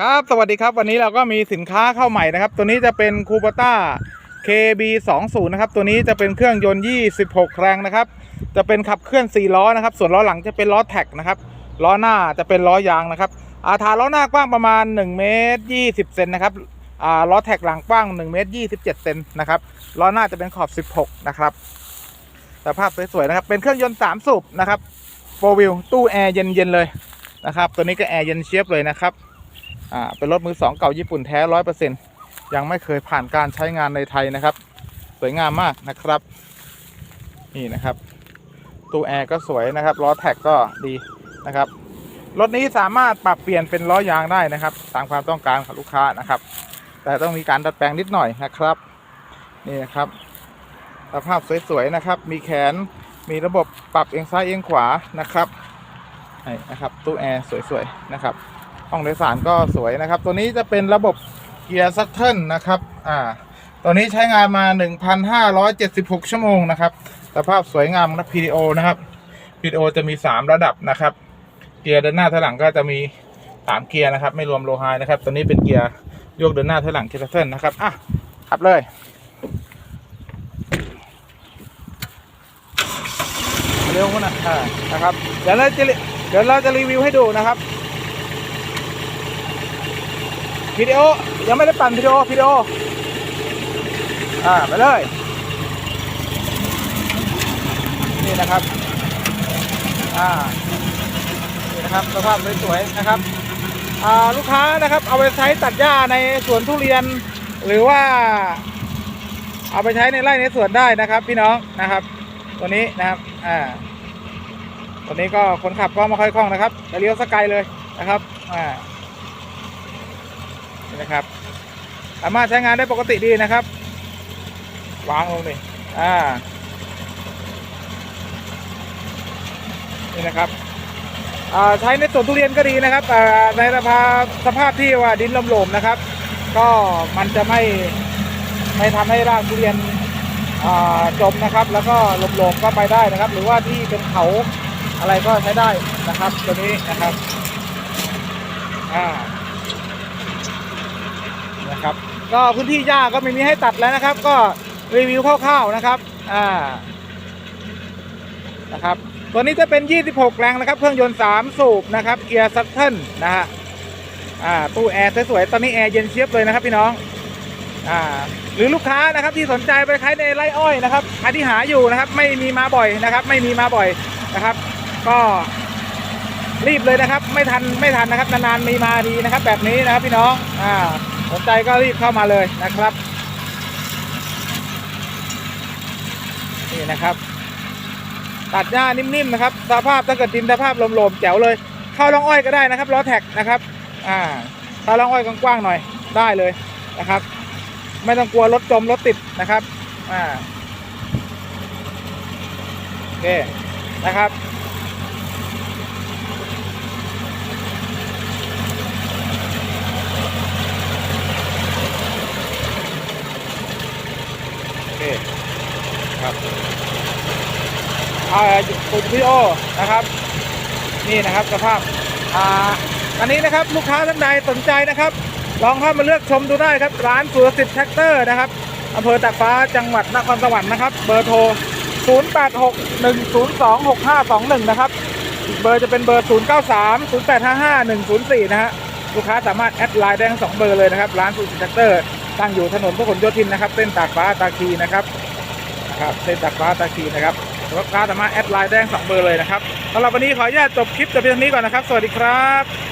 ครับ สวัสดีครับ วันนี้เราก็มีสินค้าเข้าใหม่นะครับ ตัวนี้จะเป็นคูปต้า KB 2 0 นะครับ ตัวนี้จะเป็นเครื่องยนต์ 26 แรงนะครับ จะเป็นขับเคลื่อน 4 ล้อนะครับ ส่วนล้อหลังจะเป็นล้อแท็กนะครับ ล้อหน้าจะเป็นล้อยางนะครับ อาฐานล้อหน้ากว้างประมาณ1เมตร20เซนนะครับ อ่า ล้อแท็กหลังกว้าง1เมตร27เซนนะครับ ล้อหน้าจะเป็นขอบ 16 นะครับ สภาพสวยๆนะครับ เป็นเครื่องยนต์ 3 สูบนะครับโฟวิลตู้แอร์เย็นๆเลยนะครับ ตัวนี้ก็แอร์เย็นเชียบเลยนะครับ อ่าเป็นรถมือสองเก่าญี่ปุ่นแท้ร้อยเปอร์เซ็นยังไม่เคยผ่านการใช้งานในไทยนะครับ สวยงามมากนะครับ นี่นะครับตู้แอร์ก็สวยนะครับล้อแท็กก็ดีนะครับรถนี้สามารถปรับเปลี่ยนเป็นล้อยางได้นะครับ ตามความต้องการของลูกค้านะครับ แต่ต้องมีการดัดแปลงนิดหน่อยนะครับ นี่นะครับสภาพสวยๆนะครับ มีแขนมีระบบปรับเอียงซ้ายเอียงขวานะครับนี่นะครับตู้แอร์สวยๆนะครับ ห้องโดยสารก็สวยนะครับ ตัวนี้จะเป็นระบบเกียร์ซัตเทิลนะครับอ่าตัวนี้ใช้งานมา 1,576 ชั่วโมงนะครับสภาพสวยงามนะ PDO นะครับ PDO จะมี 3 ระดับนะครับ เกียร์เดินหน้าถอยหลังก็จะมี3เกียร์นะครับ ไม่รวมโลไฮนะครับ ตัวนี้เป็นเกียร์โยกเดินหน้าถอยหลังเกียร์ซัตเทิลนะครับอะขับเลยเร็วขนาดอ่านะครับ เดี๋ยวเราจะเดี๋ยวเราจะรีวิวให้ดูนะครับ วิดีโอ ยังไม่ได้ปั่นวิดีโอวิดีโอ อ่า ไปเลย นี่นะครับ อ่า นี่นะครับสภาพสวยๆนะครับ อ่า ลูกค้านะครับ เอาไปใช้ตัดหญ้าในสวนทุเรียน หรือว่า เอาไปใช้ในไร่ในสวนได้นะครับ พี่น้องนะครับ ตัวนี้นะครับ อ่าตัวนี้ก็คนขับก็ไม่ค่อยคล่องนะครับจะเลี้ยวสกายเลยนะครับ อ่า นะครับสามารถใช้งานได้ปกติดีนะครับ วางลงนี่อ่านี่นะครับอ่าใช้ในสวนทุเรียนก็ดีนะครับอ่าในสภาพสภาพที่ว่าดินลมโลมนะครับ ก็มันจะไม่ไม่ทำให้รากทุเรียนอ่าจมนะครับ แล้วก็ลมๆก็ไปได้นะครับ หรือว่าที่เป็นเขาอะไรก็ใช้ได้นะครับ ตัวนี้นะครับอ่า ครับ ก็พื้นที่หญ้าก็ไม่มีให้ตัดแล้วนะครับ ก็รีวิวคร่าวๆนะครับอ่านะครับตัวนี้จะเป็น 26 แรงนะครับ เครื่องยนต์ 3 สูบนะครับ เกียร์ซัตเทิลนะฮะอ่าตู้แอร์สวยๆตอนนี้แอร์เย็นเชียบเลยนะครับพี่น้องอ่าหรือลูกค้านะครับที่สนใจไปขายในไร่อ้อยนะครับใครที่หาอยู่นะครับ ไม่มีมาบ่อยนะครับ ไม่มีมาบ่อยนะครับ ก็รีบเลยนะครับ ไม่ทันไม่ทันนะครับนานๆมีมาดีนะครับ แบบนี้นะครับพี่น้องอ่า สนใจก็รีบเข้ามาเลยนะครับ นี่นะครับ ตัดหญ้านิ่มๆนะครับสภาพถ้าเกิดดินสภาพลมๆแจ๋วเลย เข้าร่องอ้อยก็ได้นะครับล้อแท็กนะครับ อ่าเข้าร่องอ้อยกว้างๆหน่อยได้เลยนะครับ ไม่ต้องกลัวรถจมรถติดนะครับอ่าโอเคนะครับ โอเคครับอ่าปุ่มวิโอนะครับ นี่นะครับสภาพอ่าอันนี้นะครับลูกค้าท่านใดสนใจนะครับ ลองเข้ามาเลือกชมดูได้ครับ ร้านสุรสิทธิ์แท็กเตอร์นะครับอำเภอตากฟ้าจังหวัดนครสวรรค์นะครับ เบอร์โทร 0861026521 นะครับอีกเบอร์จะเป็นเบอร์ 0930855104 นะฮะลูกค้าสามารถแอดไลน์ได้ทั้งสองเบอร์เลยนะครับ ร้านสุรสิทธิ์แท็กเตอร์ ตั้งอยู่ถนนพหลโยธินนะครับ เส้นตากฟ้าตาคีนะครับนะครับ เส้นตากฟ้าตาคีนะครับลูกค้าสามารถแอดไลน์แด้งสองเบอร์เลยนะครับสำหรับวันนี้ขออนุญาตจบคลิปแต่เพียงเท่านี้ก่อนนะครับ สวัสดีครับ